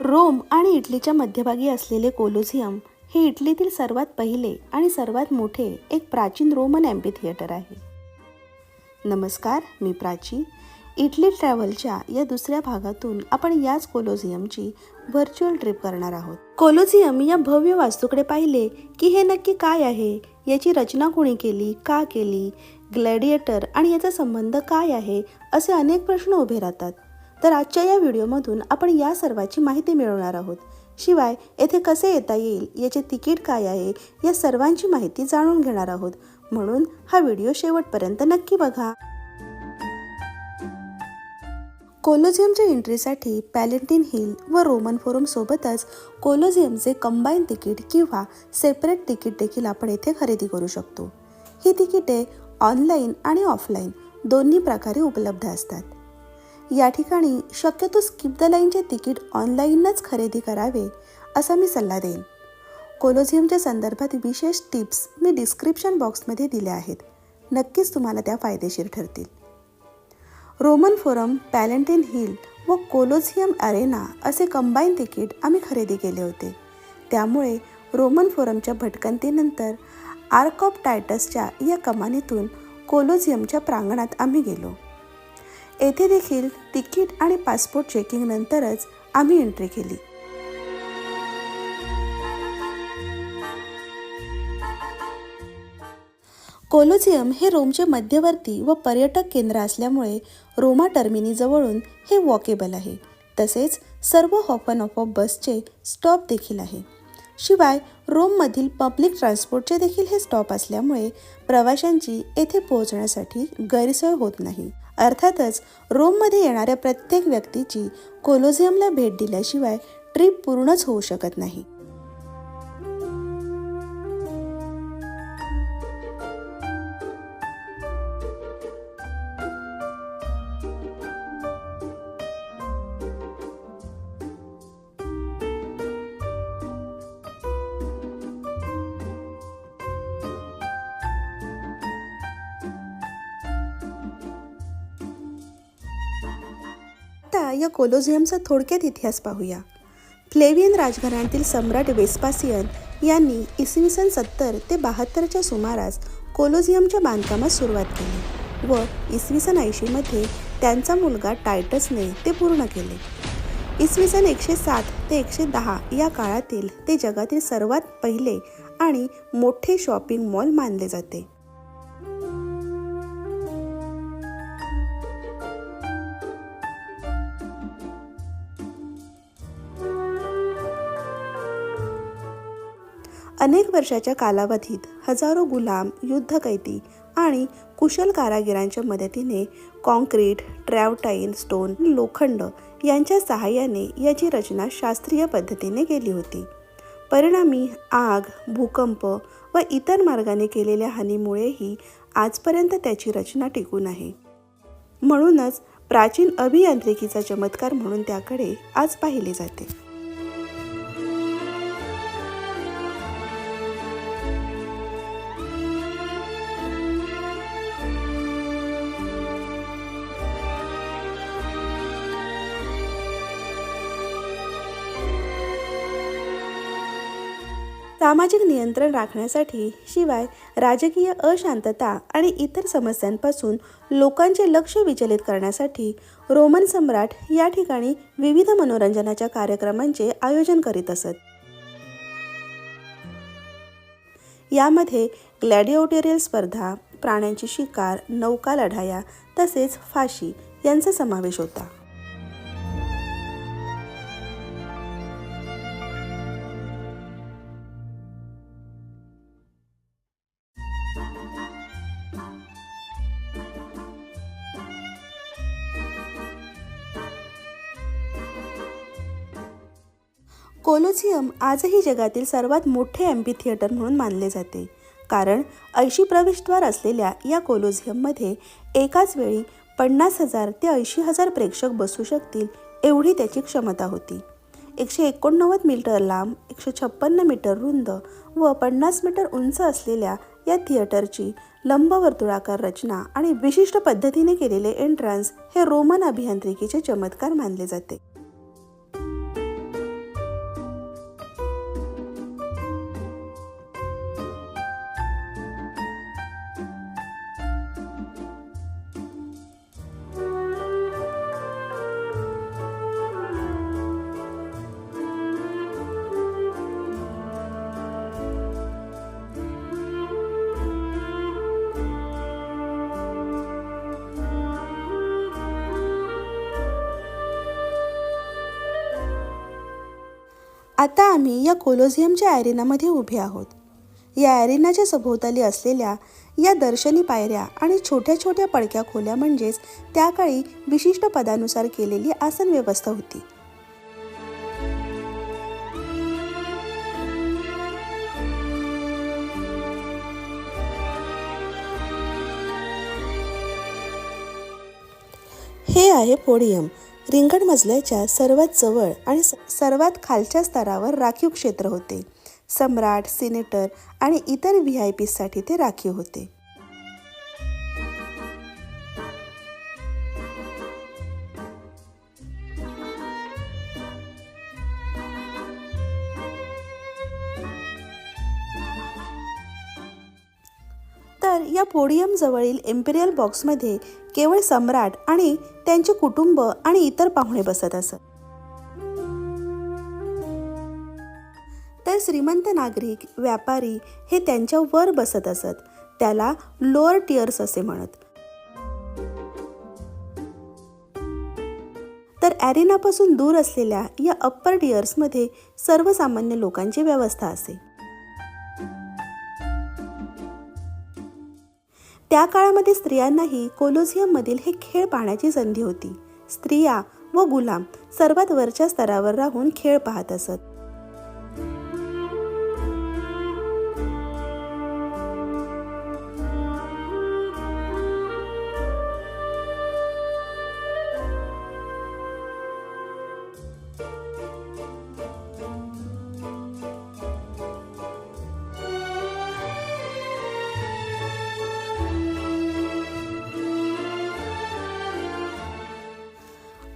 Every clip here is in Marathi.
रोम आणि इटलीच्या मध्यभागी असलेले कोलोझियम हे इटलीतील सर्वात पहिले आणि सर्वात मोठे एक प्राचीन रोमन ॲम्पी थिएटर आहे. नमस्कार मी प्राची. इटली ट्रॅव्हलच्या या दुसऱ्या भागातून आपण याच कोलोझियमची व्हर्च्युअल ट्रिप करणार आहोत. कोलोझियम या भव्य वास्तूकडे पाहिले की हे नक्की काय आहे? याची रचना कोणी केली? का केली? ग्लॅडिएटर आणि याचा संबंध काय आहे असे अनेक प्रश्न उभे राहतात. तर आजच्या या व्हिडिओमधून आपण या सर्वाची माहिती मिळवणार आहोत. शिवाय येथे कसे येता येईल याचे तिकीट काय आहे या सर्वांची माहिती जाणून घेणार आहोत. म्हणून हा व्हिडिओ शेवटपर्यंत नक्की बघा. कोलोझियमच्या एंट्रीसाठी पॅलेंटिन हिल व रोमन फोरम सोबतच कोलोझियमचे कंबाईन तिकीट किंवा सेपरेट तिकीट देखील आपण येथे खरेदी करू शकतो. ही तिकिटे ऑनलाईन आणि ऑफलाईन दोन्ही प्रकारे उपलब्ध असतात. या ठिकाणी शक्यतो स्किप द लाईनचे तिकीट ऑनलाईनच खरेदी करावे असा मी सल्ला देईन. कोलोझियमच्या संदर्भात विशेष टिप्स मी डिस्क्रिप्शन बॉक्समध्ये दिल्या आहेत. नक्कीच तुम्हाला त्या फायदेशीर ठरतील. रोमन फोरम पॅलेंटिन हिल व कोलोझियम अरेना असे कंबाईन तिकीट आम्ही खरेदी केले होते. त्यामुळे रोमन फोरमच्या भटकंतीनंतर आर्क ऑफ टायटसच्या या कमानीतून कोलोझियमच्या प्रांगणात आम्ही गेलो. येथे देखील तिकीट आणि पासपोर्ट चेकिंग नंतरच आम्ही एंट्री केली. कोलोझियम हे रोमचे मध्यवर्ती व पर्यटक केंद्र असल्यामुळे रोमा टर्मिनी जवळून हे वॉकेबल आहे. तसेच सर्व हॉफन ऑफ ऑफ बसचे स्टॉप देखील आहे. शिवाय रोममधील पब्लिक ट्रान्सपोर्टचे देखील हे स्टॉप असल्यामुळे प्रवाशांची येथे पोहोचण्यासाठी गैरसोय होत नाही. अर्थातच रोममध्ये येणाऱ्या प्रत्येक व्यक्तीची कोलोझियमला भेट दिल्याशिवाय ट्रिप पूर्णच होऊ शकत नाही. आता या कोलोझियमचा थोडक्यात इतिहास पाहूया. फ्लेवियन राजघराण्यातील सम्राट वेस्पासियन यांनी इसवी सन सत्तर ते बहात्तरच्या सुमारास कोलोझियमच्या बांधकामास सुरुवात केली व इसवी सन ऐंशीमध्ये त्यांचा मुलगा टायटसने ते पूर्ण केले. इसवी सन एकशे सात ते एकशे दहा या काळातील ते जगातील सर्वात पहिले आणि मोठे शॉपिंग मॉल मानले जाते. अनेक वर्षाच्या कालावधीत हजारो गुलाम युद्धकैदी आणि कुशल कारागिरांच्या मदतीने कॉन्क्रीट ट्रॅवटाईन स्टोन लोखंड यांच्या सहाय्याने याची रचना शास्त्रीय पद्धतीने केली होती. परिणामी आग भूकंप व इतर मार्गाने केलेल्या हानीमुळेही आजपर्यंत त्याची रचना टिकून आहे. म्हणूनच प्राचीन अभियांत्रिकीचा चमत्कार म्हणून त्याकडे आज पाहिले जाते. सामाजिक नियंत्रण राखण्यासाठी शिवाय राजकीय अशांतता आणि इतर समस्यांपासून लोकांचे लक्ष विचलित करण्यासाठी रोमन सम्राट या ठिकाणी विविध मनोरंजनाच्या कार्यक्रमांचे आयोजन करीत असत. यामध्ये ग्लॅडिओटेरियल स्पर्धा प्राण्यांची शिकार नौका लढाया तसेच फाशी यांचा समावेश होता. कोलोझियम आजही जगातील सर्वात मोठे ॲम्पी थिएटर म्हणून मानले जाते. कारण ऐंशी प्रवेशद्वार असलेल्या या कोलोझियममध्ये एकाच वेळी पन्नास हजार ते ऐंशी हजार प्रेक्षक बसू शकतील एवढी त्याची क्षमता होती. एकशे एकोणनव्वद मीटर लांब एकशे छप्पन्न मीटर रुंद व पन्नास मीटर उंच असलेल्या या थिएटरची लंबवर्तुळाकार रचना आणि विशिष्ट पद्धतीने केलेले एंट्रन्स हे रोमन अभियांत्रिकीचे चमत्कार मानले जाते. आता आम्ही या कोलोझियमच्या ॲरिनामध्ये उभे आहोत. या ॲरिनाच्या सभोवताली असलेल्या या दर्शनी पायऱ्या आणि छोट्या छोट्या पडक्या खोल्या म्हणजेच त्या काळी विशिष्ट पदानुसार केलेली आसन व्यवस्था होती. हे आहे पोडियम. रिंगण मजल्याच्या सर्वात जवळ आणि सर्वात खालच्या स्तरावर राखीव क्षेत्र होते. सम्राट सिनेटर आणि इतर व्ही आय पीसाठी ते राखीव होते. तर या पोडियम जवळील इम्पेरियल बॉक्समध्ये केवळ सम्राट आणि त्यांचे कुटुंब आणि इतर पाहुणे बसत असत. तर श्रीमंत नागरिक व्यापारी हे त्यांच्या वर बसत असत. त्याला लोअर टियर्स असे म्हणत. तर ॲरेनापासून दूर असलेल्या या अप्पर टियर्समध्ये सर्वसामान्य लोकांची व्यवस्था असे. त्या काळामध्ये स्त्रियांनाही कोलोझियममधील हे खेळ पाहण्याची संधी होती. स्त्रिया व गुलाम सर्वात वरच्या स्तरावर राहून खेळ पाहत असत.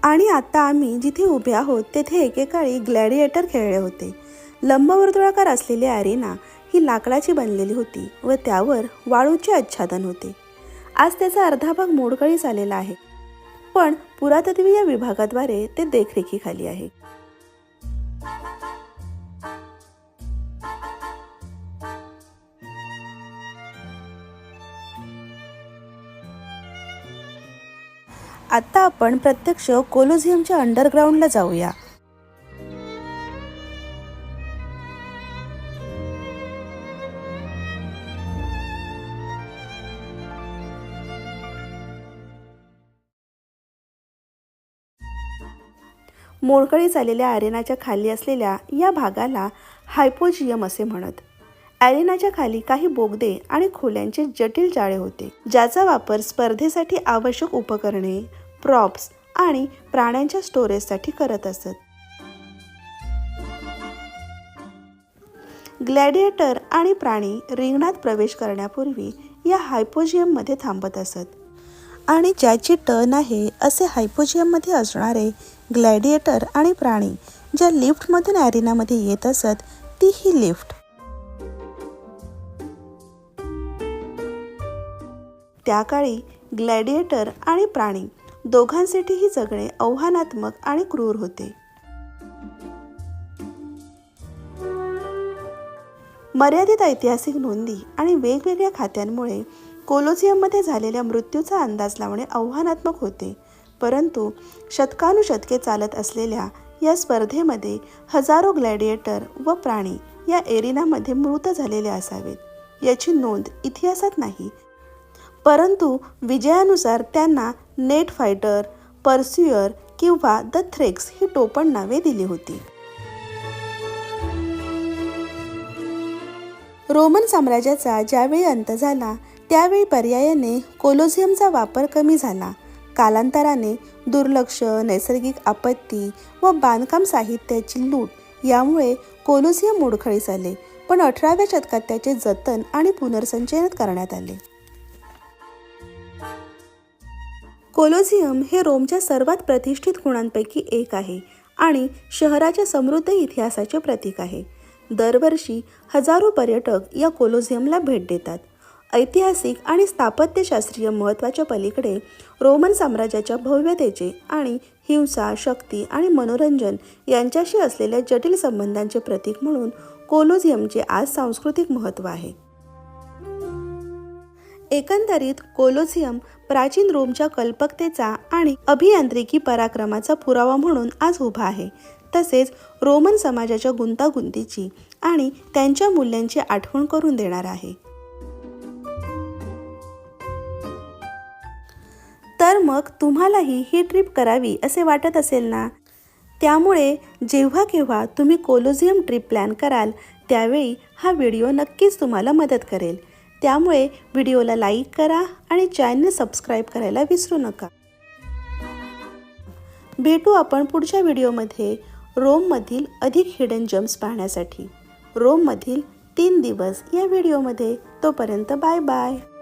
आणि आता आम्ही जिथे उभे आहोत तेथे एकेकाळी ग्लॅडिएटर खेळले होते. लंबवर्तुळाकार असलेली अरेना ही लाकडाची बनलेली होती व त्यावर वाळूचे आच्छादन होते. आज त्याचा अर्धा भाग मोडकळीस आलेला आहे. पण पुरातत्वीय विभागाद्वारे ते देखरेखीखाली आहे. आता आपण प्रत्यक्ष कोलोझियमच्या अंडरग्राऊंडला जाऊया. मोडकळी झालेल्या अरेनाच्या खाली असलेल्या या भागाला हायपोजियम असे म्हणत. ॲरेनाच्या खाली काही बोगदे आणि खोल्यांचे जटिल जाळे होते ज्याचा वापर स्पर्धेसाठी आवश्यक उपकरणे प्रॉप्स आणि प्राण्यांच्या स्टोरेजसाठी करत असत. ग्लॅडिएटर आणि प्राणी रिंगणात प्रवेश करण्यापूर्वी या हायपोजियममध्ये थांबत असत. आणि ज्याची टर्न आहे असे हायपोजियममध्ये असणारे ग्लॅडिएटर आणि प्राणी ज्या लिफ्टमधून ॲरिनामध्ये येत असत ती ही लिफ्ट. त्या काळी ग्लॅडिएटर आणि प्राणी दोघांसाठीही जगणे आव्हानात्मक आणि क्रूर होते. मर्यादित ऐतिहासिक नोंदी आणि वेगवेगळ्या खात्यांमुळे कोलोझियममध्ये झालेल्या मृत्यूचा अंदाज लावणे आव्हानात्मक होते. परंतु शतकानुशतके चालत असलेल्या या स्पर्धेमध्ये हजारो ग्लॅडिएटर व प्राणी या एरिनामध्ये मृत झालेले असावेत. याची नोंद इतिहासात नाही. परंतु विजयानुसार त्यांना नेट फायटर पर्स्युअर किंवा द थ्रेक्स ही टोपण नावे दिली होती. रोमन साम्राज्याचा ज्यावेळी अंत झाला त्यावेळी पर्यायाने कोलोझियमचा वापर कमी झाला. कालांतराने दुर्लक्ष नैसर्गिक आपत्ती व बांधकाम साहित्याची लूट यामुळे कोलोझियम मोडखळीस आले पण अठराव्या शतकात त्याचे जतन आणि पुनर्संचयन करण्यात आले. कोलोझियम हे रोमच्या सर्वात प्रतिष्ठित खुणांपैकी एक आहे आणि शहराच्या समृद्ध इतिहासाचे प्रतीक आहे. दरवर्षी हजारो पर्यटक या कोलोझियमला भेट देतात. ऐतिहासिक आणि स्थापत्यशास्त्रीय महत्त्वाच्या पलीकडे रोमन साम्राज्याच्या भव्यतेचे आणि हिंसा शक्ती आणि मनोरंजन यांच्याशी असलेल्या जटिल संबंधांचे प्रतीक म्हणून कोलोझियमचे आज सांस्कृतिक महत्त्व आहे. एकंदरीत कोलोझियम प्राचीन रोमच्या कल्पकतेचा आणि अभियांत्रिकी पराक्रमाचा पुरावा म्हणून आज उभा आहे. तसेच रोमन समाजाच्या गुंतागुंतीची आणि त्यांच्या मूल्यांची आठवण करून देणार आहे. तर मग तुम्हालाही ही ट्रिप करावी असे वाटत असेल ना? त्यामुळे जेव्हा केव्हा तुम्ही कोलोझियम ट्रिप प्लॅन कराल त्यावेळी हा व्हिडिओ नक्कीच तुम्हाला मदत करेल. त्यामुळे व्हिडिओला लाईक करा आणि चॅनल सबस्क्राईब करायला विसरू नका. भेटू आपण पुढच्या व्हिडिओमध्ये रोममधील अधिक हिडन जम्स पाहण्यासाठी. रोममधील तीन दिवस या व्हिडिओमध्ये. तोपर्यंत बाय बाय.